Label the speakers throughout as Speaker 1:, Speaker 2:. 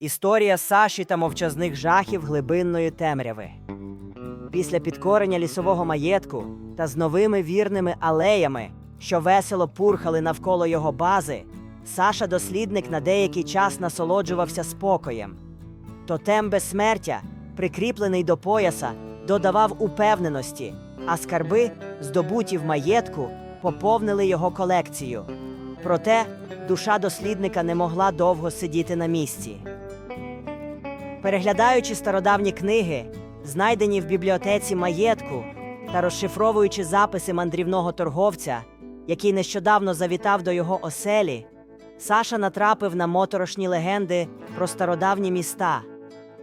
Speaker 1: Історія Саші та мовчазних жахів глибинної темряви. Після підкорення лісового маєтку та з новими вірними алеями, що весело пурхали навколо його бази, Саша дослідник на деякий час насолоджувався спокоєм. Тотем безсмертя, прикріплений до пояса, додавав упевненості, а скарби, здобуті в маєтку, поповнили його колекцію. Проте душа дослідника не могла довго сидіти на місці. Переглядаючи стародавні книги, знайдені в бібліотеці маєтку, та розшифровуючи записи мандрівного торговця, який нещодавно завітав до його оселі, Саша натрапив на моторошні легенди про стародавні міста,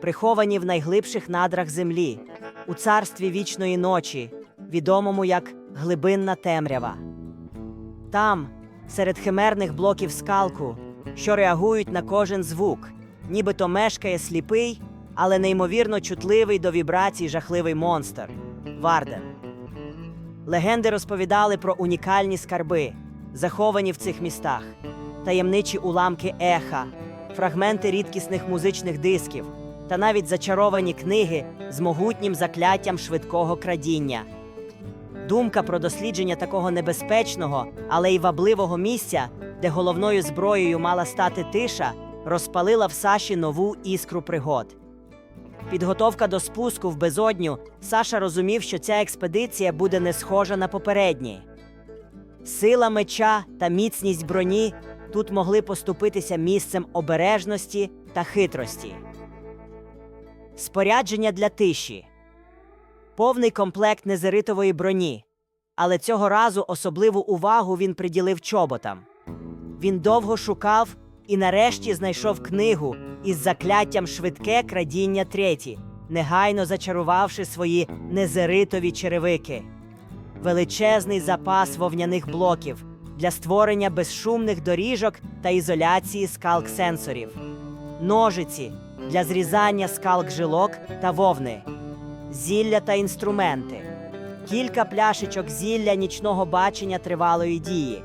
Speaker 1: приховані в найглибших надрах землі, у царстві вічної ночі, відомому як глибинна темрява. Там, серед химерних блоків скалку, що реагують на кожен звук, нібито мешкає сліпий, але неймовірно чутливий до вібрацій жахливий монстр Варден. Легенди розповідали про унікальні скарби, заховані в цих містах, таємничі уламки еха, фрагменти рідкісних музичних дисків та навіть зачаровані книги з могутнім закляттям швидкого крадіння. Думка про дослідження такого небезпечного, але й вабливого місця, де головною зброєю мала стати тиша, розпалила в Саші нову іскру пригод. Підготовка до спуску в безодню Саша розумів, що ця експедиція буде не схожа на попередні. Сила меча та міцність броні тут могли поступитися місцем обережності та хитрості. Спорядження для тиші повний комплект незеритової броні, але цього разу особливу увагу він приділив чоботам. Він довго шукав і нарешті знайшов книгу із закляттям швидке крадіння треті, негайно зачарувавши свої незеритові черевики. Величезний запас вовняних блоків для створення безшумних доріжок та ізоляції скалк сенсорів, ножиці для зрізання скалк жилок та вовни. Зілля та інструменти, кілька пляшечок зілля нічного бачення тривалої дії,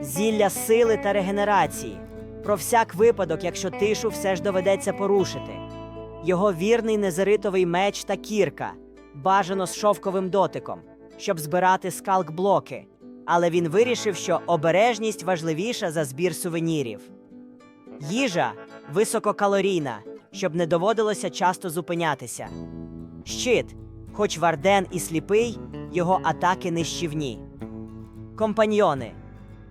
Speaker 1: зілля сили та регенерації, про всяк випадок, якщо тишу все ж доведеться порушити, його вірний незеритовий меч та кірка, бажано з шовковим дотиком, щоб збирати скалк-блоки. Але він вирішив, що обережність важливіша за збір сувенірів. Їжа висококалорійна, щоб не доводилося часто зупинятися. Щит, хоч Варден і сліпий, його атаки нищівні. Компаньйони.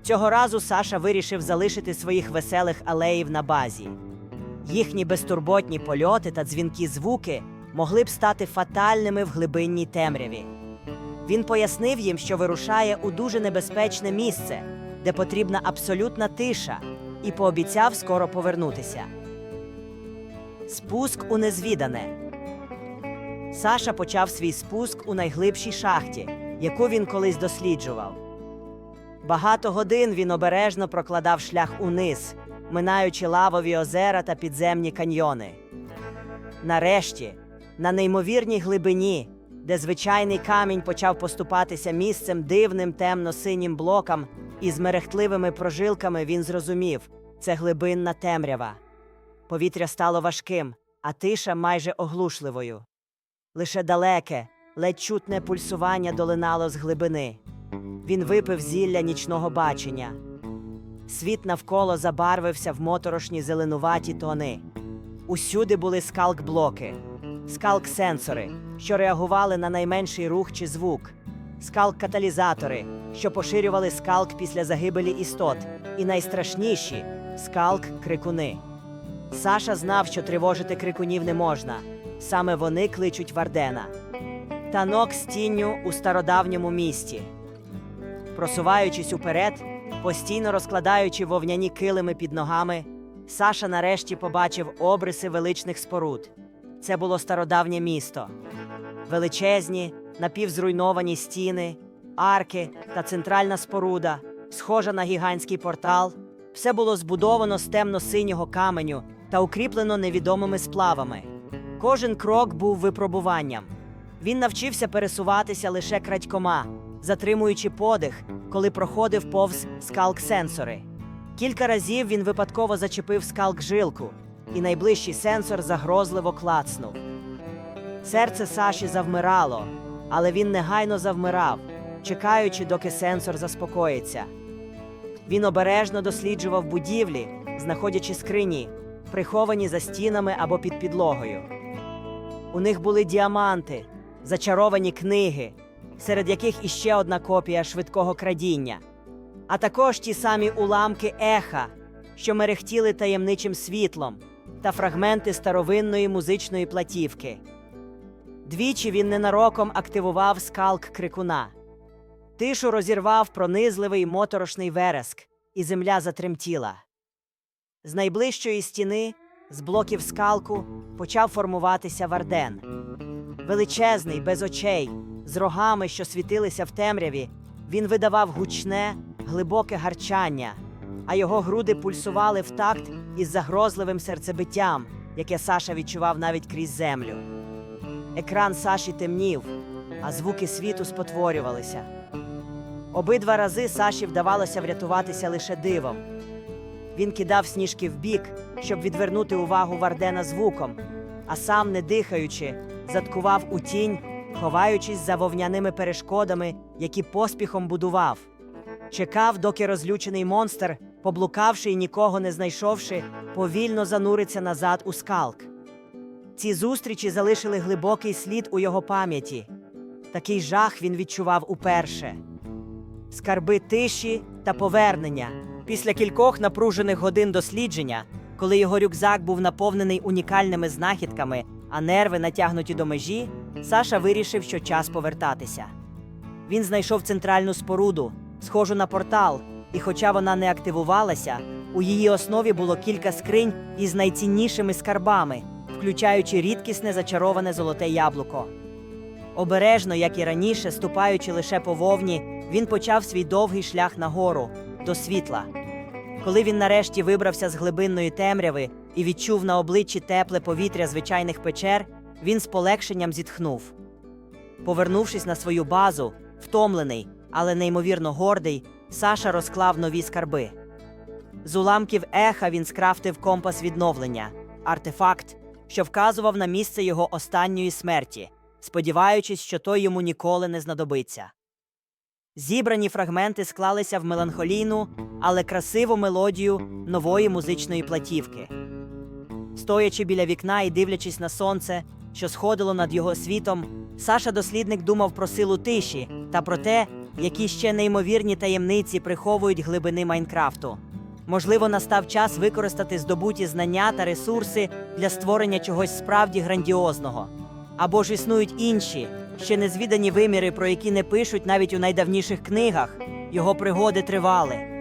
Speaker 1: Цього разу Саша вирішив залишити своїх веселих алеїв на базі. Їхні безтурботні польоти та дзвінкі звуки могли б стати фатальними в глибинній темряві. Він пояснив їм, що вирушає у дуже небезпечне місце, де потрібна абсолютна тиша, і пообіцяв скоро повернутися. Спуск у незвідане. Саша почав свій спуск у найглибшій шахті, яку він колись досліджував. Багато годин він обережно прокладав шлях униз, минаючи лавові озера та підземні каньйони. Нарешті, на неймовірній глибині, де звичайний камінь почав поступатися місцем дивним темно-синім блокам із мерехтливими прожилками, він зрозумів це глибинна темрява. Повітря стало важким, а тиша майже оглушливою. Лише далеке, ледь чутне пульсування долинало з глибини. Він випив зілля нічного бачення. Світ навколо забарвився в моторошні зеленуваті тони. Усюди були скалк-блоки, скалк-сенсори, що реагували на найменший рух чи звук, скалк-каталізатори, що поширювали скалк після загибелі істот, і найстрашніші скалк-крикуни. Саша знав, що тривожити крикунів не можна. Саме вони кличуть Вардена. Танок з тінню у стародавньому місті. Просуваючись уперед, постійно розкладаючи вовняні килими під ногами, Саша нарешті побачив обриси величних споруд. Це було стародавнє місто. Величезні, напівзруйновані стіни, арки та центральна споруда, схожа на гігантський портал. Все було збудовано з темно-синього каменю та укріплено невідомими сплавами. Кожен крок був випробуванням. Він навчився пересуватися лише крадькома, затримуючи подих, коли проходив повз скалк-сенсори. Кілька разів він випадково зачепив скалк-жилку, і найближчий сенсор загрозливо клацнув. Серце Саші завмирало, але він негайно завмирав, чекаючи, доки сенсор заспокоїться. Він обережно досліджував будівлі, знаходячи скрині, приховані за стінами або під підлогою. У них були діаманти, зачаровані книги, серед яких іще одна копія швидкого крадіння, а також ті самі уламки еха, що мерехтіли таємничим світлом, та фрагменти старовинної музичної платівки. Двічі він ненароком активував скалк крикуна. Тишу розірвав пронизливий моторошний вереск, і земля затремтіла. З найближчої стіни, з блоків скалку, почав формуватися варден. Величезний, без очей, з рогами, що світилися в темряві, він видавав гучне, глибоке гарчання, а його груди пульсували в такт із загрозливим серцебиттям, яке Саша відчував навіть крізь землю. Екран Саші темнів, а звуки світу спотворювалися. Обидва рази Саші вдавалося врятуватися лише дивом. Він кидав сніжки вбік, щоб відвернути увагу Вардена звуком, а сам, не дихаючи, заткував у тінь, ховаючись за вовняними перешкодами, які поспіхом будував. Чекав, доки розлючений монстр, поблукавши і нікого не знайшовши, повільно зануриться назад у скалк. Ці зустрічі залишили глибокий слід у його пам'яті. Такий жах він відчував уперше. Скарби тиші та повернення. Після кількох напружених годин дослідження, коли його рюкзак був наповнений унікальними знахідками, а нерви натягнуті до межі, Саша вирішив, що час повертатися. Він знайшов центральну споруду, схожу на портал, і хоча вона не активувалася, у її основі було кілька скринь із найціннішими скарбами, включаючи рідкісне зачароване золоте яблуко. Обережно, як і раніше, ступаючи лише по вовні, він почав свій довгий шлях нагору до світла. Коли він нарешті вибрався з глибинної темряви і відчув на обличчі тепле повітря звичайних печер, він з полегшенням зітхнув. Повернувшись на свою базу, втомлений, але неймовірно гордий, Саша розклав нові скарби. З уламків еха він скрафтив компас відновлення, артефакт, що вказував на місце його останньої смерті, сподіваючись, що той йому ніколи не знадобиться. Зібрані фрагменти склалися в меланхолійну, але красиву мелодію нової музичної платівки. Стоячи біля вікна і дивлячись на сонце, що сходило над його світом, Саша дослідник думав про силу тиші та про те, які ще неймовірні таємниці приховують глибини Майнкрафту. Можливо, настав час використати здобуті знання та ресурси для створення чогось справді грандіозного. Або ж існують інші, ще незвідані виміри, про які не пишуть навіть у найдавніших книгах. Його пригоди тривали.